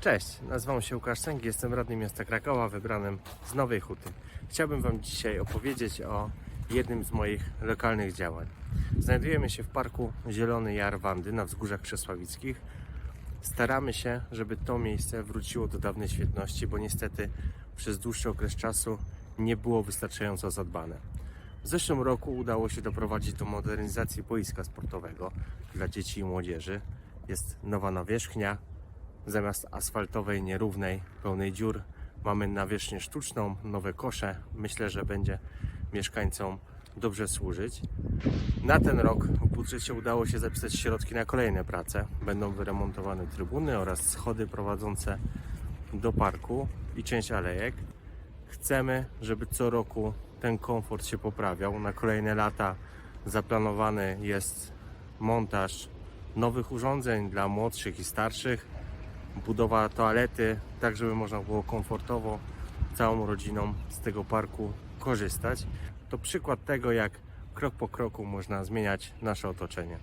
Cześć, nazywam się Łukasz Sęk, jestem radnym miasta Krakowa, wybranym z Nowej Huty. Chciałbym Wam dzisiaj opowiedzieć o jednym z moich lokalnych działań. Znajdujemy się w Parku Zielony Jar Wandy na wzgórzach Krzesławickich. Staramy się, żeby to miejsce wróciło do dawnej świetności, bo niestety przez dłuższy okres czasu nie było wystarczająco zadbane. W zeszłym roku udało się doprowadzić do modernizacji boiska sportowego dla dzieci i młodzieży. Jest nowa nawierzchnia, Zamiast asfaltowej, nierównej, pełnej dziur, mamy nawierzchnię sztuczną, nowe kosze. Myślę, że będzie mieszkańcom dobrze służyć. Na ten rok w budżecie udało się zapisać środki na kolejne prace. Będą wyremontowane trybuny oraz schody prowadzące do parku i część alejek. Chcemy, żeby co roku ten komfort się poprawiał. Na kolejne lata zaplanowany jest montaż nowych urządzeń dla młodszych i starszych budowa toalety, tak żeby można było komfortowo całą rodziną z tego parku korzystać. To przykład tego, jak krok po kroku można zmieniać nasze otoczenie.